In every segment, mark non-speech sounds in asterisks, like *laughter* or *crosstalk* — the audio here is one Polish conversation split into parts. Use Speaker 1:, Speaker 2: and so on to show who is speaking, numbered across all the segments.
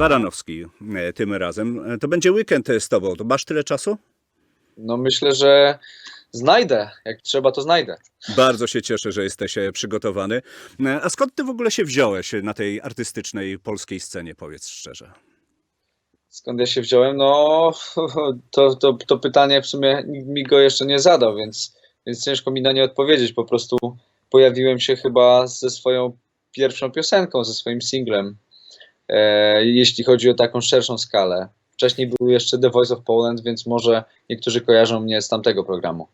Speaker 1: Baranowski e, tym razem. E, To będzie weekend z tobą. To masz tyle czasu?
Speaker 2: No myślę, że znajdę. Jak trzeba, to znajdę.
Speaker 1: Bardzo się cieszę, że jesteś e, przygotowany. A skąd ty w ogóle się wziąłeś na tej artystycznej polskiej scenie, powiedz szczerze?
Speaker 2: Skąd ja się wziąłem? No, *laughs* to, to, to pytanie w sumie nikt mi go jeszcze nie zadał, więc, więc ciężko mi na nie odpowiedzieć. Po prostu pojawiłem się chyba ze swoją pierwszą piosenką, ze swoim singlem, e, jeśli chodzi o taką szerszą skalę. Wcześniej był jeszcze The Voice of Poland, więc może niektórzy kojarzą mnie z tamtego programu.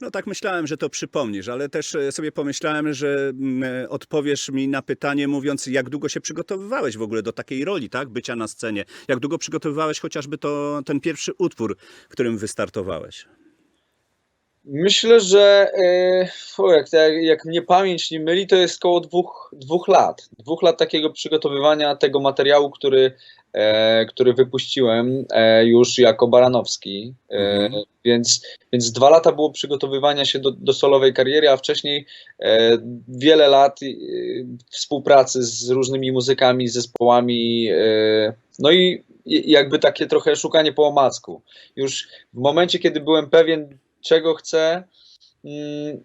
Speaker 1: No tak myślałem, że to przypomnisz, ale też e, sobie pomyślałem, że mm, e, odpowiesz mi na pytanie mówiąc, jak długo się przygotowywałeś w ogóle do takiej roli, tak? Bycia na scenie. Jak długo przygotowywałeś chociażby to, ten pierwszy utwór, którym wystartowałeś?
Speaker 2: Myślę, że e, fu, jak, jak, mnie pamięć nie myli, to jest około dwóch, dwóch lat. Dwóch lat takiego przygotowywania tego materiału, który, e, który wypuściłem e, już jako Baranowski. E,
Speaker 1: Mhm.
Speaker 2: więc, więc dwa lata było przygotowywania się do, do solowej kariery, a wcześniej e, wiele lat e, współpracy z różnymi muzykami, zespołami. E, no i i jakby takie trochę szukanie po omacku. Już w momencie, kiedy byłem pewien, czego chcę, mm,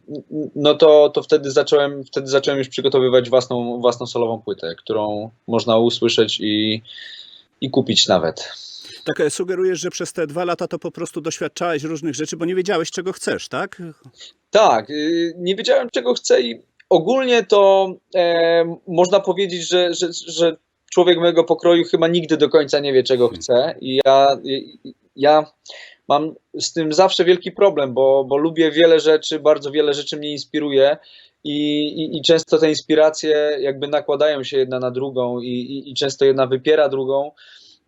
Speaker 2: no to, to wtedy, zacząłem, wtedy zacząłem już przygotowywać własną, własną solową płytę, którą można usłyszeć i, i kupić nawet.
Speaker 1: Tak e, sugerujesz, że przez te dwa lata to po prostu doświadczałeś różnych rzeczy, bo nie wiedziałeś, czego chcesz, tak?
Speaker 2: Tak, y, nie wiedziałem czego chcę i ogólnie to e, można powiedzieć, że, że, że człowiek mojego pokroju chyba nigdy do końca nie wie czego chce i ja, i- ja mam z tym zawsze wielki problem, bo, bo lubię wiele rzeczy, bardzo wiele rzeczy mnie inspiruje i, i, i często te inspiracje jakby nakładają się jedna na drugą i, i, i często jedna wypiera drugą.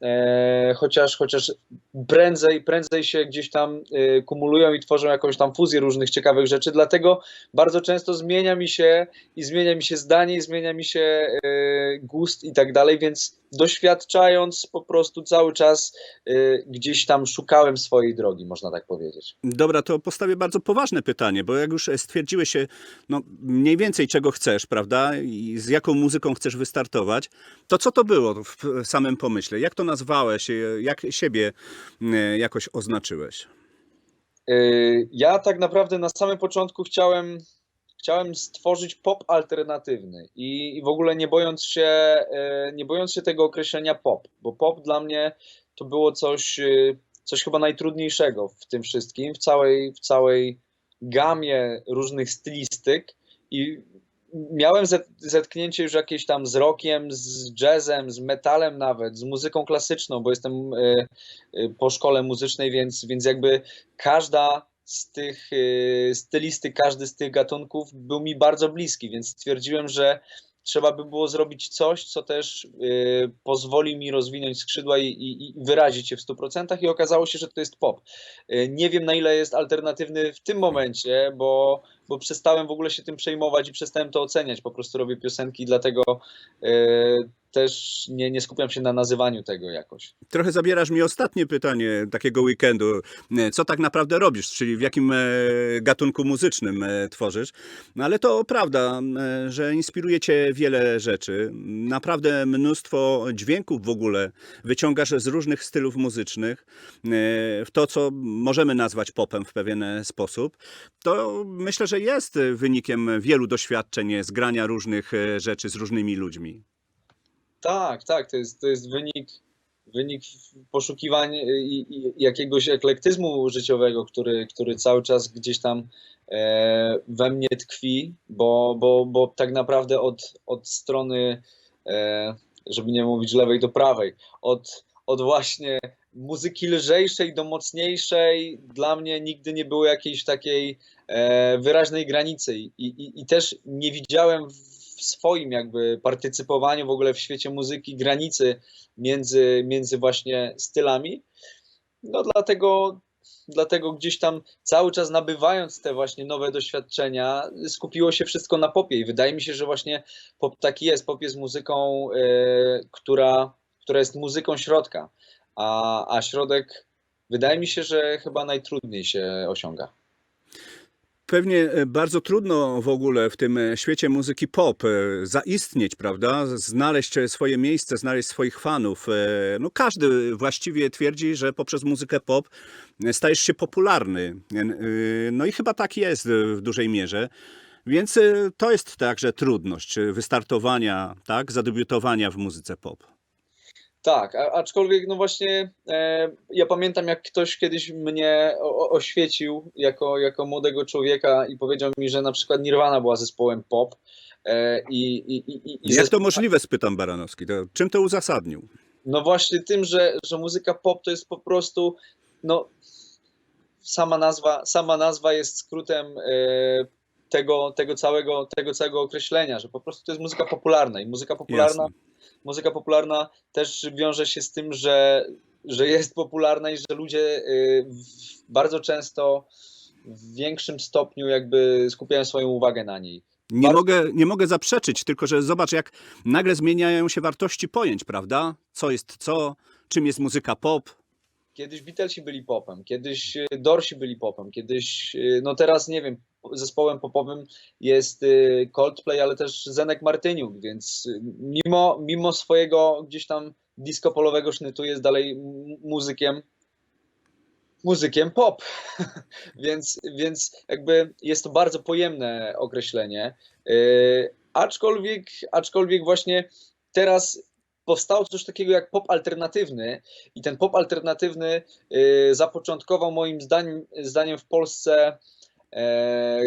Speaker 2: E, chociaż, chociaż prędzej, prędzej się gdzieś tam e, kumulują i tworzą jakąś tam fuzję różnych ciekawych rzeczy, dlatego bardzo często zmienia mi się i zmienia mi się zdanie, i zmienia mi się e, gust i tak dalej, więc doświadczając po prostu cały czas gdzieś tam szukałem swojej drogi, można tak powiedzieć.
Speaker 1: Dobra, to postawię bardzo poważne pytanie, bo jak już stwierdziłeś się, no mniej więcej czego chcesz, prawda, i z jaką muzyką chcesz wystartować, to co to było w samym pomyśle? Jak to nazwałeś? e, Jak siebie e, jakoś oznaczyłeś?
Speaker 2: Y, Ja tak naprawdę na samym początku chciałem, chciałem stworzyć pop alternatywny i, i w ogóle nie bojąc się, nie bojąc się tego określenia pop, bo pop dla mnie to było coś, coś chyba najtrudniejszego w tym wszystkim, w całej, w całej gamie różnych stylistyk i miałem zet- zetknięcie już jakieś tam z rockiem, z jazzem, z metalem nawet, z muzyką klasyczną, bo jestem y, y, po szkole muzycznej, więc, więc jakby każda z tych y, stylistyk, każdy z tych gatunków był mi bardzo bliski, więc stwierdziłem, że trzeba by było zrobić coś, co też y, pozwoli mi rozwinąć skrzydła i, i, i wyrazić się w 100% i okazało się, że to jest pop. Y, nie wiem na ile jest alternatywny w tym momencie, bo, bo przestałem w ogóle się tym przejmować i przestałem to oceniać, po prostu robię piosenki, dlatego y, też nie, nie skupiam się na nazywaniu tego jakoś.
Speaker 1: Trochę zabierasz mi ostatnie pytanie takiego weekendu. Co tak naprawdę robisz, czyli w jakim e, gatunku muzycznym e, tworzysz? No ale to prawda, e, że inspiruje cię wiele rzeczy. Naprawdę mnóstwo dźwięków w ogóle wyciągasz z różnych stylów muzycznych w to, co możemy nazwać popem w pewien sposób. To myślę, że jest wynikiem wielu doświadczeń z grania różnych rzeczy z różnymi ludźmi.
Speaker 2: Tak, tak, to jest, to jest wynik, wynik poszukiwań i, i jakiegoś eklektyzmu życiowego, który, który cały czas gdzieś tam e, we mnie tkwi, bo, bo, bo tak naprawdę od, od strony, e, żeby nie mówić lewej do prawej, od, od właśnie muzyki lżejszej do mocniejszej, dla mnie nigdy nie było jakiejś takiej e, wyraźnej granicy i, i, i też nie widziałem w swoim jakby partycypowaniu w ogóle w świecie muzyki granicy między, między właśnie stylami. No dlatego, dlatego gdzieś tam cały czas nabywając te właśnie nowe doświadczenia, skupiło się wszystko na popie i wydaje mi się, że właśnie pop taki jest. Pop jest muzyką, e, która, która jest muzyką środka, a, a środek wydaje mi się, że chyba najtrudniej się osiąga.
Speaker 1: Pewnie e, bardzo trudno w ogóle w tym e, świecie muzyki pop e, zaistnieć, prawda? Znaleźć swoje miejsce, znaleźć swoich fanów. No każdy właściwie twierdzi, że poprzez muzykę pop stajesz się popularny. No i chyba tak jest w dużej mierze. Więc to jest także trudność wystartowania, tak, zadebiutowania w muzyce pop.
Speaker 2: Tak, aczkolwiek no właśnie e, ja pamiętam jak ktoś kiedyś mnie o, oświecił jako, jako młodego człowieka i powiedział mi, że na przykład Nirvana była zespołem pop e, i, i, i,
Speaker 1: Jak to możliwe, spytam Baranowski. To czym to uzasadnił?
Speaker 2: No właśnie tym, że, że muzyka pop to jest po prostu, no sama nazwa, sama nazwa jest skrótem e, tego, tego, całego, tego całego określenia, że po prostu to jest muzyka popularna i muzyka popularna,
Speaker 1: Jasne.
Speaker 2: Muzyka popularna też wiąże się z tym, że, że jest popularna i że ludzie w- bardzo często w większym stopniu jakby skupiają swoją uwagę na niej.
Speaker 1: Nie
Speaker 2: Bardzo-
Speaker 1: mogę, nie mogę zaprzeczyć, tylko że zobacz, jak nagle zmieniają się wartości pojęć, prawda? Co jest co, czym jest muzyka pop.
Speaker 2: Kiedyś Beatlesi byli popem, kiedyś e, Dorsi byli popem, kiedyś, e, no teraz nie wiem, zespołem popowym jest e, Coldplay, ale też Zenek Martyniuk, więc mimo, mimo swojego gdzieś tam disco polowego sznytu jest dalej muzykiem, muzykiem pop. *laughs* więc, więc jakby jest to bardzo pojemne określenie. Aczkolwiek, aczkolwiek właśnie teraz powstało coś takiego jak pop alternatywny i ten pop alternatywny y, zapoczątkował moim zdaniem, zdaniem w Polsce e,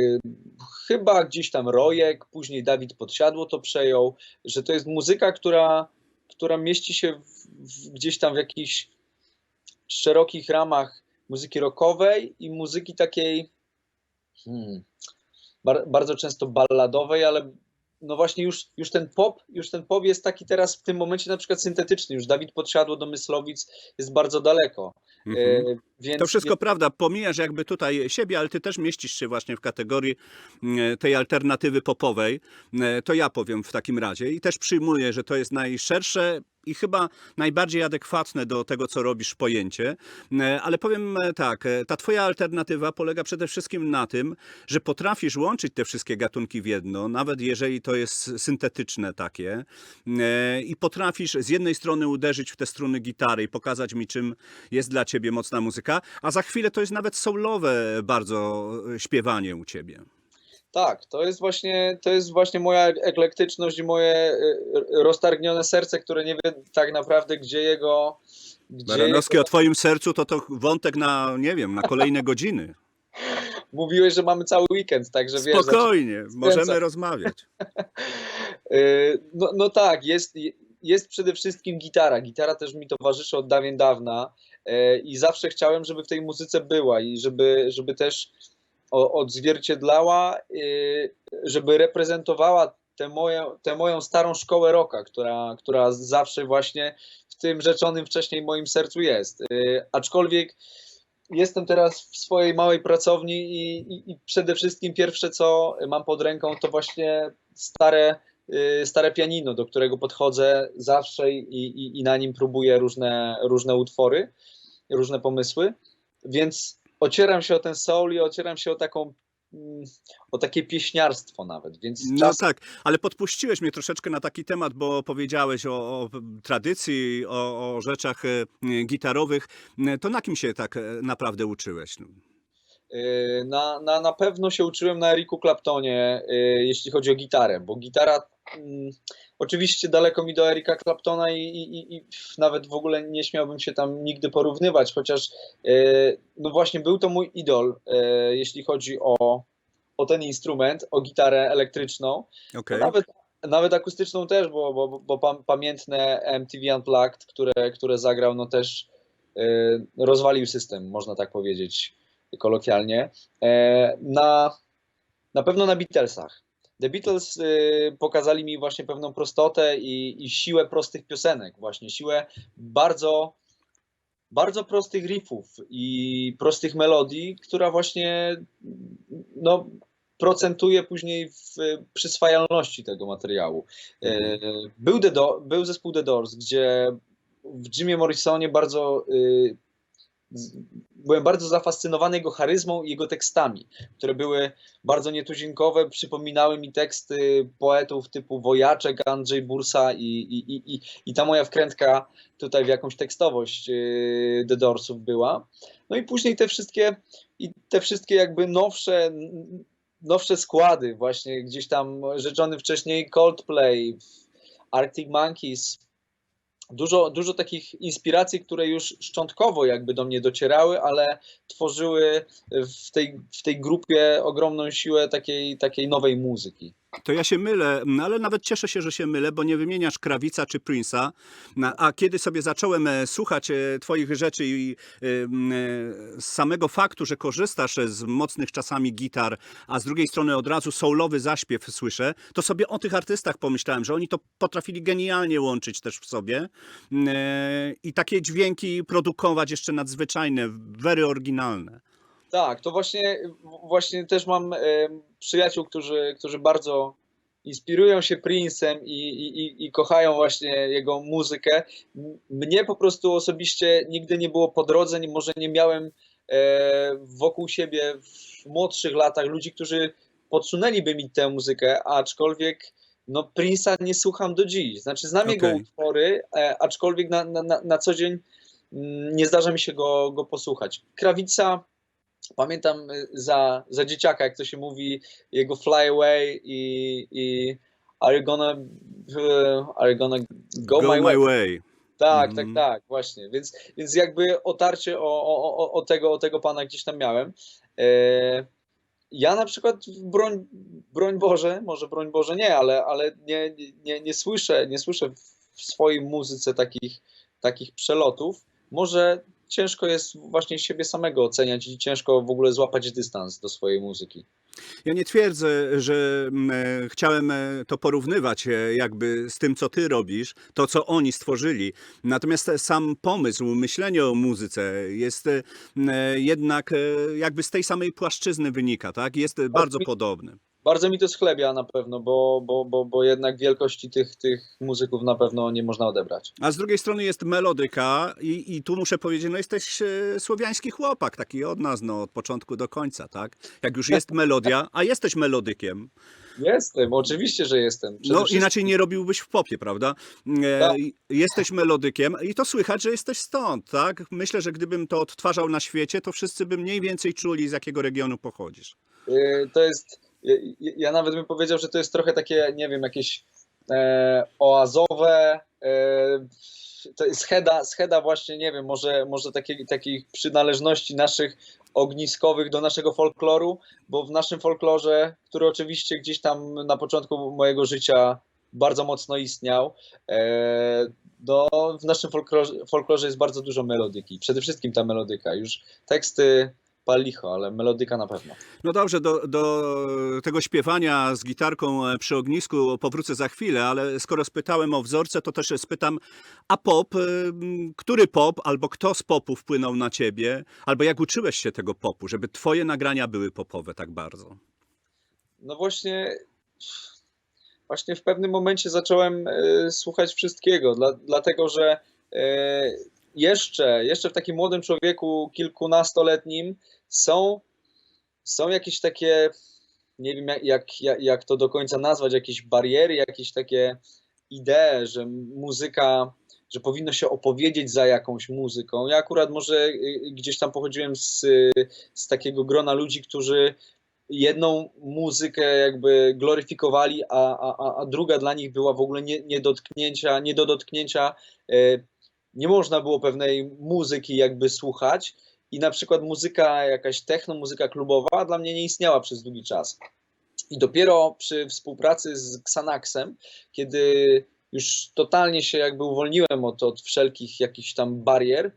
Speaker 2: chyba gdzieś tam Rojek, później Dawid Podsiadło to przejął, że to jest muzyka, która, która mieści się w, w, gdzieś tam w jakichś szerokich ramach muzyki rockowej i muzyki takiej hmm, bar, bardzo często balladowej, ale no właśnie już, już ten pop, już ten pop jest taki teraz w tym momencie na przykład syntetyczny. Już Dawid Podsiadło do Myslowic jest bardzo daleko.
Speaker 1: Mhm.
Speaker 2: Więc,
Speaker 1: To wszystko prawda, pomijasz jakby tutaj siebie, ale ty też mieścisz się właśnie w kategorii mm, tej alternatywy popowej. E, To ja powiem w takim razie i też przyjmuję, że to jest najszersze i chyba najbardziej adekwatne do tego, co robisz pojęcie. E, Ale powiem e, tak, e, ta twoja alternatywa polega przede wszystkim na tym, że potrafisz łączyć te wszystkie gatunki w jedno, nawet jeżeli to jest syntetyczne takie E, i potrafisz z jednej strony uderzyć w te struny gitary i pokazać mi, czym jest dla ciebie mocna muzyka, a za chwilę to jest nawet soulowe bardzo e, śpiewanie u ciebie.
Speaker 2: Tak, to jest właśnie, to jest właśnie moja eklektyczność i moje e, roztargnione serce, które nie wie tak naprawdę, gdzie jego. Gdzie
Speaker 1: Baranowski,
Speaker 2: jego...
Speaker 1: o twoim sercu to to wątek na, nie wiem, na kolejne godziny. *laughs*
Speaker 2: Mówiłeś, że mamy cały weekend, także wiesz.
Speaker 1: Spokojnie, możemy rozmawiać.
Speaker 2: Yy, *laughs* No, no tak, jest, jest przede wszystkim gitara. Gitara też mi towarzyszy od dawien dawna i zawsze chciałem, żeby w tej muzyce była i żeby, żeby też odzwierciedlała, yy, żeby reprezentowała tę moją, tę moją starą szkołę rocka, która, która zawsze właśnie w tym rzeczonym wcześniej moim sercu jest. Yy, Aczkolwiek jestem teraz w swojej małej pracowni i, i, i przede wszystkim pierwsze, co mam pod ręką, to właśnie stare stare pianino, do którego podchodzę zawsze i, i, i na nim próbuję różne, różne utwory, różne pomysły, więc ocieram się o ten soul i ocieram się o taką mm, o takie pieśniarstwo nawet, więc
Speaker 1: No
Speaker 2: czas,
Speaker 1: tak, ale podpuściłeś mnie troszeczkę na taki temat, bo powiedziałeś o, o tradycji, o, o rzeczach e, gitarowych. E, To na kim się tak e, naprawdę uczyłeś? No.
Speaker 2: na, na, na pewno się uczyłem na Eriku Claptonie, jeśli chodzi o gitarę, bo gitara oczywiście daleko mi do Erika Claptona i, i, i- nawet w ogóle nie śmiałbym się tam nigdy porównywać, chociaż y, no właśnie był to mój idol, y, jeśli chodzi o, o ten instrument, o gitarę elektryczną. No nawet, nawet akustyczną też, bo, bo, bo pam- pamiętne MTV Unplugged, które, które zagrał, no też y, rozwalił system, można tak powiedzieć kolokwialnie. E, na, na pewno na Beatlesach. The Beatles y, pokazali mi właśnie pewną prostotę i, i siłę prostych piosenek, właśnie siłę bardzo, bardzo prostych riffów i prostych melodii, która właśnie no, procentuje później w przyswajalności tego materiału. E, Był, The Do- był zespół The Doors, gdzie w Jimie Morrisonie bardzo y, byłem bardzo zafascynowany jego charyzmą i jego tekstami, które były bardzo nietuzinkowe, przypominały mi teksty poetów typu Wojaczek, Andrzej Bursa i, i, i, i, i ta moja wkrętka tutaj w jakąś tekstowość yy, The Doorsów była. No i później te wszystkie i te wszystkie jakby nowsze nowsze składy, właśnie gdzieś tam rzeczony wcześniej Coldplay, Arctic Monkeys, dużo, dużo takich inspiracji, które już szczątkowo jakby do mnie docierały, ale tworzyły w tej, w tej grupie ogromną siłę takiej, takiej nowej muzyki.
Speaker 1: To ja się mylę, no ale nawet cieszę się, że się mylę, bo nie wymieniasz Krawica czy Prince'a. No, A kiedy sobie zacząłem e, słuchać e, Twoich rzeczy i e, z samego faktu, że korzystasz z mocnych czasami gitar, a z drugiej strony od razu soulowy zaśpiew słyszę, to sobie o tych artystach pomyślałem, że oni to potrafili genialnie łączyć też w sobie i takie dźwięki produkować jeszcze nadzwyczajne, very oryginalne.
Speaker 2: Tak, to właśnie, właśnie też mam przyjaciół, którzy, którzy bardzo inspirują się Prince'em i, i, i- kochają właśnie jego muzykę. Mnie po prostu osobiście nigdy nie było po drodze, może nie miałem e, wokół siebie w młodszych latach ludzi, którzy podsunęliby mi tę muzykę, aczkolwiek no, Prince'a nie słucham do dziś. Znaczy znam jego
Speaker 1: Okej.
Speaker 2: utwory, e, aczkolwiek na, na, na, na co dzień mm, nie zdarza mi się go, go posłuchać. Krawica Pamiętam y, za, za dzieciaka, jak to się mówi, jego Fly Away i, i Are you gonna, y, are you gonna go, my, way?
Speaker 1: way.
Speaker 2: Tak,
Speaker 1: Mhm.
Speaker 2: tak, tak, właśnie. Więc, więc jakby otarcie o, o, o, o, tego, o tego pana gdzieś tam miałem. E, ja na przykład, broń, broń Boże, może broń Boże nie, ale, ale nie, nie, nie, słyszę, nie słyszę w swojej muzyce takich, takich przelotów. Może ciężko jest właśnie siebie samego oceniać i ciężko w ogóle złapać dystans do swojej muzyki.
Speaker 1: Ja nie twierdzę, że mm, e, chciałem e, to porównywać e, jakby z tym, co ty robisz, to, co oni stworzyli. Natomiast sam pomysł, myślenie o muzyce jest jednak jakby z tej samej płaszczyzny wynika, tak? Jest bardzo podobny.
Speaker 2: Bardzo mi to schlebia na pewno, bo, bo, bo, bo jednak wielkości tych, tych muzyków na pewno nie można odebrać.
Speaker 1: A z drugiej strony jest melodyka i, i tu muszę powiedzieć, no jesteś e, słowiański chłopak, taki od nas, no od początku do końca, tak? Jak już jest melodia, a jesteś melodykiem,
Speaker 2: Jestem, oczywiście, że jestem. Przede
Speaker 1: No
Speaker 2: wszystkim-
Speaker 1: inaczej nie robiłbyś w popie, prawda? E,
Speaker 2: Tak.
Speaker 1: Jesteś melodykiem i to słychać, że jesteś stąd, tak? Myślę, że gdybym to odtwarzał na świecie, to wszyscy by mniej więcej czuli, z jakiego regionu pochodzisz.
Speaker 2: Y, To jest, ja- nawet bym powiedział, że to jest trochę takie, nie wiem, jakieś e, oazowe, e, scheda, scheda właśnie, nie wiem, może, może takiej, takiej przynależności naszych ogniskowych do naszego folkloru, bo w naszym folklorze, który oczywiście gdzieś tam na początku mojego życia bardzo mocno istniał, no, w naszym folklorze, folklorze jest bardzo dużo melodyki. Przede wszystkim ta melodyka. Już teksty pal licho, ale melodyka na pewno.
Speaker 1: No dobrze, do, do tego śpiewania z gitarką e, przy ognisku powrócę za chwilę, ale skoro spytałem o wzorce, to też spytam, a pop, e, który pop albo kto z popu wpłynął na ciebie, albo jak uczyłeś się tego popu, żeby twoje nagrania były popowe tak bardzo?
Speaker 2: No właśnie, właśnie w pewnym momencie zacząłem e, słuchać wszystkiego, dla, dlatego że jeszcze, jeszcze w takim młodym człowieku, kilkunastoletnim, są, są jakieś takie, nie wiem jak, jak, jak, to do końca nazwać, jakieś bariery, jakieś takie idee, że muzyka, że powinno się opowiedzieć za jakąś muzyką. Ja akurat może y, gdzieś tam pochodziłem z, z takiego grona ludzi, którzy jedną muzykę jakby gloryfikowali, a, a, a- druga dla nich była w ogóle nie, nie, dotknięcia, nie do dotknięcia. Nie można było pewnej muzyki jakby słuchać i na przykład muzyka jakaś techno, muzyka klubowa dla mnie nie istniała przez długi czas. I dopiero przy współpracy z Xanaxem, kiedy już totalnie się jakby uwolniłem od, od wszelkich jakichś tam barier,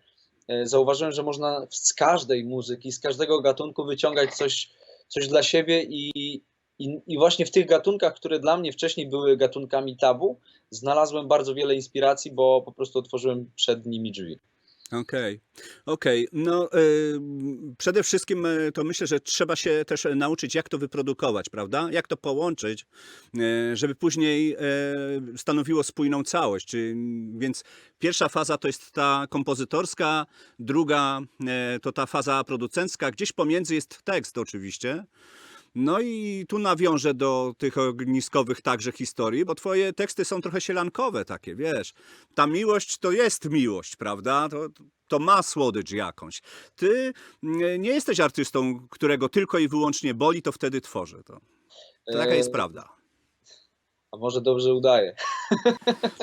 Speaker 2: e, zauważyłem, że można z każdej muzyki, z każdego gatunku wyciągać coś, coś dla siebie i, i, i właśnie w tych gatunkach, które dla mnie wcześniej były gatunkami tabu, znalazłem bardzo wiele inspiracji, bo po prostu otworzyłem przed nimi drzwi.
Speaker 1: Okej, okej. No, y, przede wszystkim y, to myślę, że trzeba się też e, nauczyć, jak to wyprodukować, prawda? Jak to połączyć, y, żeby później stanowiło spójną całość. Więc pierwsza faza to jest ta kompozytorska, druga y, to ta faza producencka, gdzieś pomiędzy jest tekst oczywiście. No i tu nawiążę do tych ogniskowych także historii, bo twoje teksty są trochę sielankowe takie, wiesz. Ta miłość to jest miłość, prawda? To, to ma słodycz jakąś. Ty mm, nie jesteś artystą, którego tylko i wyłącznie boli, to wtedy tworzy. To, to taka jest
Speaker 2: E,
Speaker 1: prawda.
Speaker 2: A może dobrze udaje.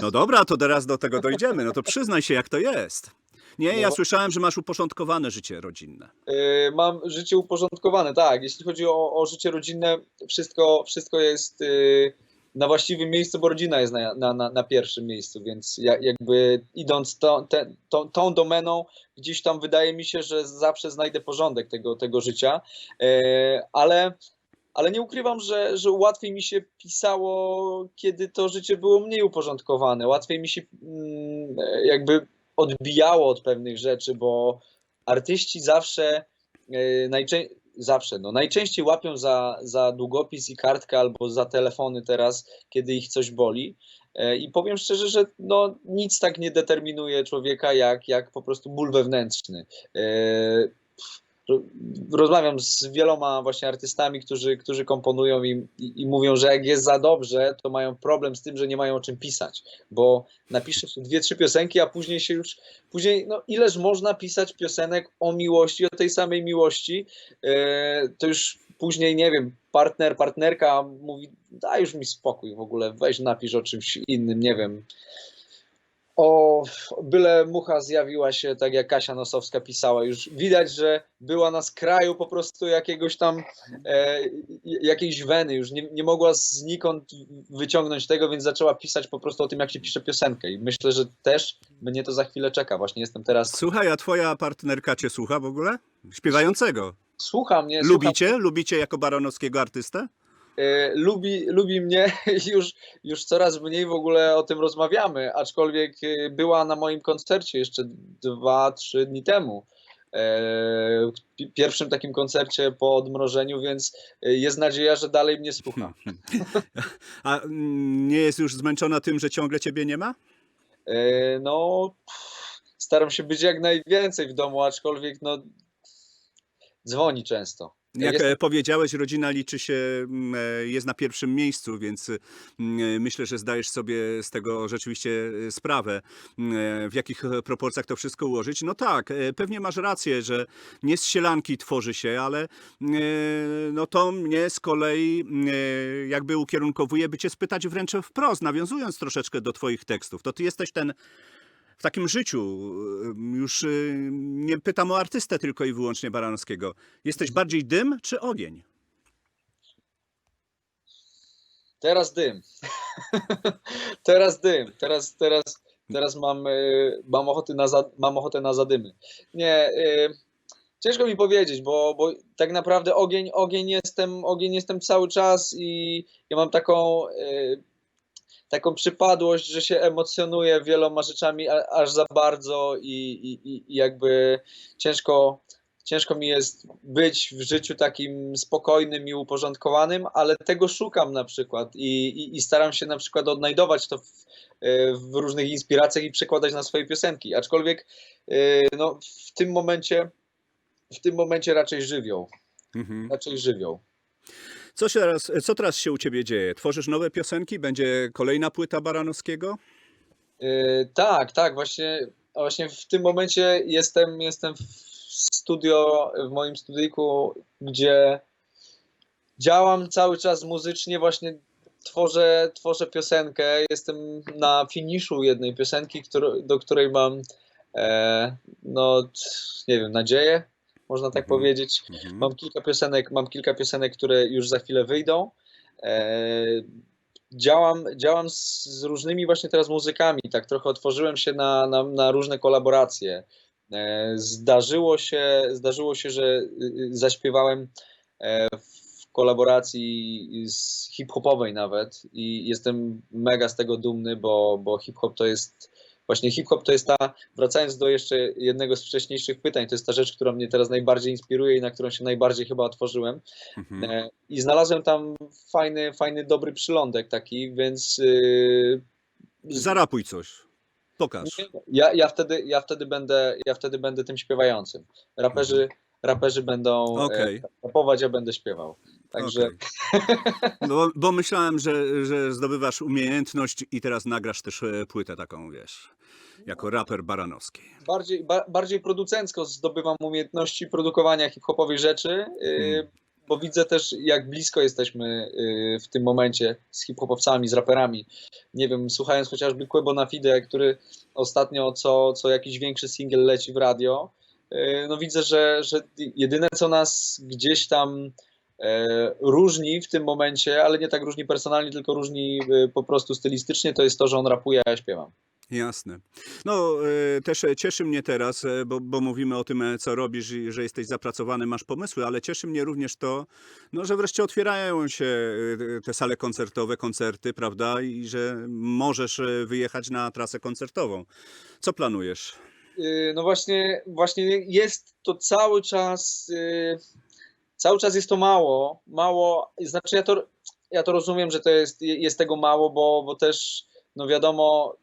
Speaker 1: No dobra, to teraz do tego dojdziemy. No to przyznaj się, jak to jest. Nie, ja
Speaker 2: No.
Speaker 1: słyszałem, że masz uporządkowane życie rodzinne.
Speaker 2: E, Mam życie uporządkowane, tak. Jeśli chodzi o, o życie rodzinne, wszystko, wszystko jest e, na właściwym miejscu, bo rodzina jest na, na, na, na pierwszym miejscu, więc ja, jakby idąc to, te, tą, tą domeną, gdzieś tam wydaje mi się, że zawsze znajdę porządek tego, tego życia, E, ale, ale nie ukrywam, że, że łatwiej mi się pisało, kiedy to życie było mniej uporządkowane. Łatwiej mi się mm, jakby odbijało od pewnych rzeczy, bo artyści zawsze, e, najczę- zawsze, no najczęściej łapią za, za długopis i kartkę albo za telefony teraz, kiedy ich coś boli. E, I powiem szczerze, że no, nic tak nie determinuje człowieka, jak, jak po prostu ból wewnętrzny. Ro- Rozmawiam z wieloma właśnie artystami, którzy, którzy komponują i, i, i mówią, że jak jest za dobrze, to mają problem z tym, że nie mają o czym pisać, bo napisze się dwie, trzy piosenki, a później się już, później, no ileż można pisać piosenek o miłości, o tej samej miłości, e, to już później, nie wiem, partner, partnerka mówi, daj już mi spokój w ogóle, weź napisz o czymś innym, nie wiem, o, byle mucha zjawiła się, tak jak Kasia Nosowska pisała, już widać, że była na skraju po prostu jakiegoś tam, e, jakiejś weny, już nie, nie mogła znikąd wyciągnąć tego, więc zaczęła pisać po prostu o tym, jak się pisze piosenkę i myślę, że też mnie to za chwilę czeka, właśnie jestem teraz,
Speaker 1: Słuchaj, a twoja partnerka cię słucha w ogóle? Śpiewającego.
Speaker 2: słucham mnie,
Speaker 1: Lubicie? Lubicie jako baronowskiego artystę?
Speaker 2: E, lubi, lubi mnie i *laughs* już, już coraz mniej w ogóle o tym rozmawiamy, aczkolwiek e, była na moim koncercie jeszcze dwa, trzy dni temu. E, pi- pierwszym takim koncercie po odmrożeniu, więc jest nadzieja, że dalej mnie słucha.
Speaker 1: A mm, nie jest już zmęczona tym, że ciągle ciebie nie ma?
Speaker 2: No, staram się być jak najwięcej w domu, aczkolwiek no, dzwoni często.
Speaker 1: Jak
Speaker 2: Jest-
Speaker 1: powiedziałeś, rodzina liczy się, mm, e, jest na pierwszym miejscu, więc mm, e, myślę, że zdajesz sobie z tego rzeczywiście e, sprawę, mm, w jakich proporcjach to wszystko ułożyć. No tak, pewnie masz rację, że nie z sielanki tworzy się, ale no to mnie z kolei jakby ukierunkowuje, by cię spytać wręcz wprost, nawiązując troszeczkę do twoich tekstów. To ty jesteś ten w takim życiu, y, już y, nie pytam o artystę tylko i wyłącznie Baranowskiego, jesteś bardziej dym czy ogień?
Speaker 2: Teraz dym. *laughs* teraz dym. Teraz, teraz, teraz mam, e, mam, ochotę na za, mam ochotę na zadymy. Nie, e, ciężko mi powiedzieć, bo, bo tak naprawdę ogień, ogień, jestem, ogień jestem cały czas i ja mam taką, e, taką przypadłość, że się emocjonuję wieloma rzeczami a, aż za bardzo i, i, i- jakby ciężko, ciężko mi jest być w życiu takim spokojnym i uporządkowanym, ale tego szukam na przykład i, i, i staram się na przykład odnajdować to w, e, w różnych inspiracjach i przekładać na swoje piosenki. Aczkolwiek e, no, w tym momencie w tym momencie raczej żywioł.
Speaker 1: Mhm.
Speaker 2: Raczej żywioł.
Speaker 1: Co, się teraz, co teraz się u ciebie dzieje? Tworzysz nowe piosenki? Będzie kolejna płyta Baranowskiego?
Speaker 2: E, tak, tak, właśnie, właśnie w tym momencie jestem, jestem w studio, w moim studyjku, gdzie działam cały czas muzycznie, właśnie tworzę, tworzę piosenkę. Jestem na finiszu jednej piosenki, którą- do której mam, e, no, nie wiem, nadzieję, można tak
Speaker 1: Mhm.
Speaker 2: powiedzieć.
Speaker 1: Mhm.
Speaker 2: Mam kilka piosenek, mam kilka piosenek, które już za chwilę wyjdą. E, działam, działam z, z różnymi właśnie teraz muzykami, tak trochę otworzyłem się na, na, na różne kolaboracje. E, zdarzyło się, zdarzyło się, że y, y, zaśpiewałem e, w kolaboracji z hip-hopowej nawet i jestem mega z tego dumny, bo, bo hip-hop to jest właśnie hip-hop to jest ta, wracając do jeszcze jednego z wcześniejszych pytań, to jest ta rzecz, która mnie teraz najbardziej inspiruje i na którą się najbardziej chyba otworzyłem.
Speaker 1: Mhm.
Speaker 2: E, I znalazłem tam fajny, fajny, dobry przylądek taki, więc yy,
Speaker 1: Zarapuj coś. Pokaż.
Speaker 2: ja, ja, wtedy, ja, wtedy będę, ja wtedy będę tym śpiewającym. Raperzy, raperzy będą
Speaker 1: Mhm.
Speaker 2: E, rapować, ja będę śpiewał. Także
Speaker 1: Okej. No, bo, myślałem, że, że zdobywasz umiejętność i teraz nagrasz też e, płytę taką, wiesz, jako raper Baranowski.
Speaker 2: bardziej, ba, bardziej producencko zdobywam umiejętności produkowania hip-hopowych rzeczy, yy,
Speaker 1: Hmm.
Speaker 2: bo widzę też, jak blisko jesteśmy yy, w tym momencie z hip-hopowcami, z raperami. Nie wiem, słuchając chociażby Quebo na Fide, który ostatnio co, co jakiś większy singiel leci w radio, yy, no widzę, że, że jedyne, co nas gdzieś tam różni w tym momencie, ale nie tak różni personalnie, tylko różni e, po prostu stylistycznie, to jest to, że on rapuje, a ja śpiewam.
Speaker 1: Jasne. No, e, też e, cieszy mnie teraz, e, bo, bo mówimy o tym, e, co robisz i że jesteś zapracowany, masz pomysły, ale cieszy mnie również to, no, że wreszcie otwierają się e, te sale koncertowe, koncerty, prawda, i że możesz e, wyjechać na trasę koncertową. Co planujesz?
Speaker 2: Yy, No właśnie, właśnie jest to cały czas, yy, cały czas jest to mało, mało, znaczy ja to, ja to rozumiem, że to jest, jest tego mało, bo, bo też, no wiadomo,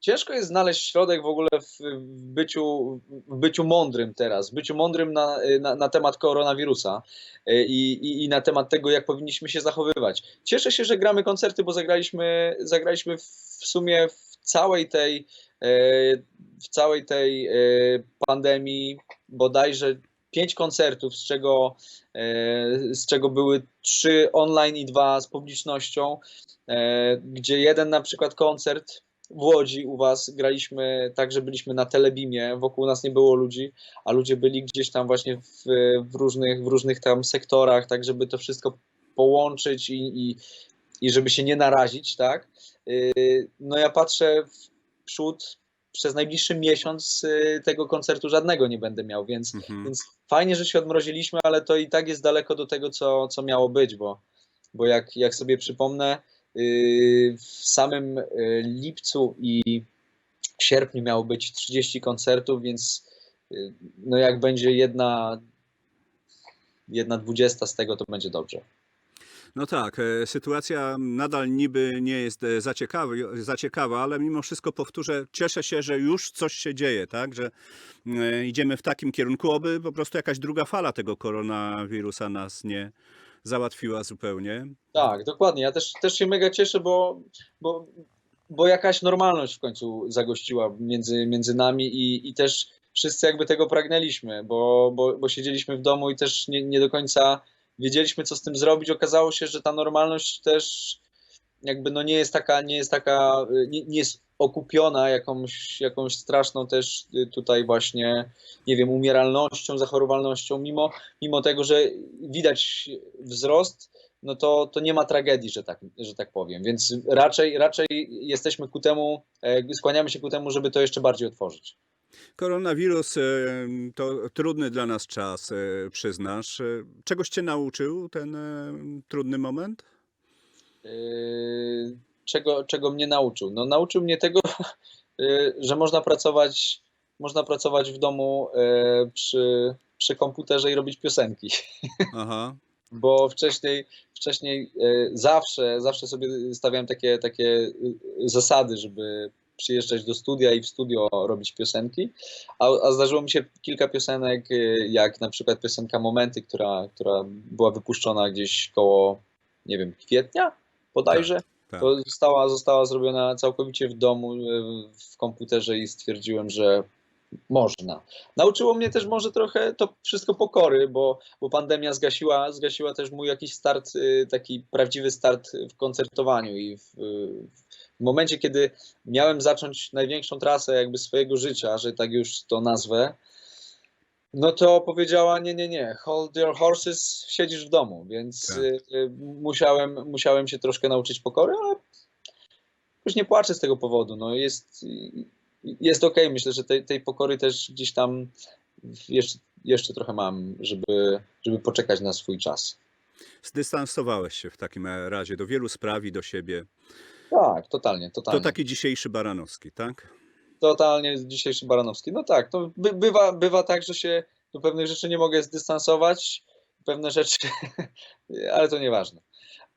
Speaker 2: ciężko jest znaleźć środek w ogóle w, byciu, w byciu mądrym teraz, w byciu mądrym na, na, na temat koronawirusa yy, i, i, i na temat tego, jak powinniśmy się zachowywać. Cieszę się, że gramy koncerty, bo zagraliśmy, zagraliśmy w sumie w całej tej e, w całej tej e, pandemii bodajże pięć koncertów, z czego, e, z czego były trzy online i dwa z publicznością, e, gdzie jeden na przykład koncert w Łodzi u was graliśmy tak, że byliśmy na telebimie, wokół nas nie było ludzi, a ludzie byli gdzieś tam właśnie w, w, różnych, w różnych tam sektorach, tak żeby to wszystko połączyć i, i, i żeby się nie narazić, tak? Yy, No ja patrzę w przód, przez najbliższy miesiąc y, tego koncertu żadnego nie będę miał, więc,
Speaker 1: Mhm.
Speaker 2: więc fajnie, że się odmroziliśmy, ale to i tak jest daleko do tego, co, co miało być, bo, bo jak, jak sobie przypomnę, yy, w samym y, lipcu i sierpniu miało być 30 koncertów, więc y, no jak będzie jedna, jedna dwudziesta z tego, to będzie dobrze.
Speaker 1: No tak, e, sytuacja nadal niby nie jest e, za, ciekawy, za ciekawa, ale mimo wszystko powtórzę, cieszę się, że już coś się dzieje, tak, że e, idziemy w takim kierunku, oby po prostu jakaś druga fala tego koronawirusa nas nie załatwiła zupełnie.
Speaker 2: Tak, dokładnie. Ja też, też się mega cieszę, bo, bo, bo jakaś normalność w końcu zagościła między, między nami i, i też wszyscy jakby tego pragnęliśmy, bo, bo, bo siedzieliśmy w domu i też nie, nie do końca wiedzieliśmy, co z tym zrobić. Okazało się, że ta normalność też jakby no nie jest taka, nie jest taka, nie, nie jest okupiona jakąś, jakąś straszną też y, tutaj właśnie, nie wiem, umieralnością, zachorowalnością, mimo, mimo tego, że widać wzrost, no to, to nie ma tragedii, że tak, że tak powiem. Więc raczej, raczej jesteśmy ku temu, e, skłaniamy się ku temu, żeby to jeszcze bardziej otworzyć.
Speaker 1: Koronawirus e, to trudny dla nas czas, e, przyznasz. E, Czegoś cię nauczył ten e, trudny moment?
Speaker 2: Yy, Czego, czego mnie nauczył? No, nauczył mnie tego, yy, *laughs* że można pracować, można pracować w domu yy, przy, przy komputerze i robić piosenki. *laughs*
Speaker 1: Aha.
Speaker 2: Bo wcześniej, wcześniej yy, zawsze, zawsze sobie stawiałem takie, takie yy, zasady, żeby przyjeżdżać do studia i w studio robić piosenki, a, a zdarzyło mi się kilka piosenek, yy, jak na przykład piosenka Momenty, która, która była wypuszczona gdzieś koło, nie wiem, kwietnia bodajże.
Speaker 1: tak.
Speaker 2: To została, została zrobiona całkowicie w domu, e, w komputerze i stwierdziłem, że można. Nauczyło mnie też może trochę to wszystko pokory, bo, bo pandemia zgasiła, zgasiła też mój jakiś start, y, taki prawdziwy start w koncertowaniu i w, w momencie, kiedy miałem zacząć największą trasę jakby swojego życia, że tak już to nazwę, no to powiedziała nie, nie, nie, hold your horses, siedzisz w domu, więc
Speaker 1: Tak.
Speaker 2: y, y, musiałem, musiałem się troszkę nauczyć pokory, ale już nie płaczę z tego powodu, no jest, jest okej, myślę, że tej, tej pokory też gdzieś tam jeszcze, jeszcze trochę mam, żeby, żeby poczekać na swój czas.
Speaker 1: Zdystansowałeś się w takim razie do wielu spraw i do siebie.
Speaker 2: Tak, totalnie,
Speaker 1: To
Speaker 2: totalnie.
Speaker 1: taki dzisiejszy Baranowski, tak?
Speaker 2: Totalnie dzisiejszy Baranowski. No tak, to by, bywa, bywa tak, że się do pewnych rzeczy nie mogę zdystansować, pewne rzeczy, *laughs* ale to nieważne.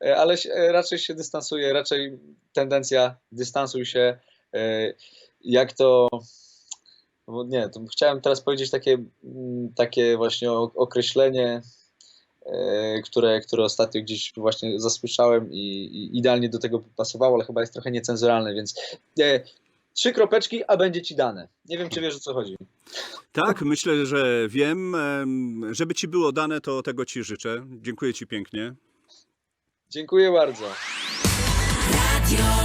Speaker 2: E, Ale e, raczej się dystansuję, raczej tendencja dystansuj się, e, jak to, no nie, to chciałem teraz powiedzieć takie, mm, takie właśnie określenie, które, które ostatnio gdzieś właśnie zasłyszałem i, i idealnie do tego pasowało, ale chyba jest trochę niecenzuralne, więc e, trzy kropeczki, a będzie ci dane. Nie wiem, czy wiesz o co chodzi.
Speaker 1: Tak, myślę, że wiem. Em, Żeby ci było dane, to tego ci życzę. Dziękuję ci pięknie.
Speaker 2: Dziękuję bardzo.
Speaker 3: Radio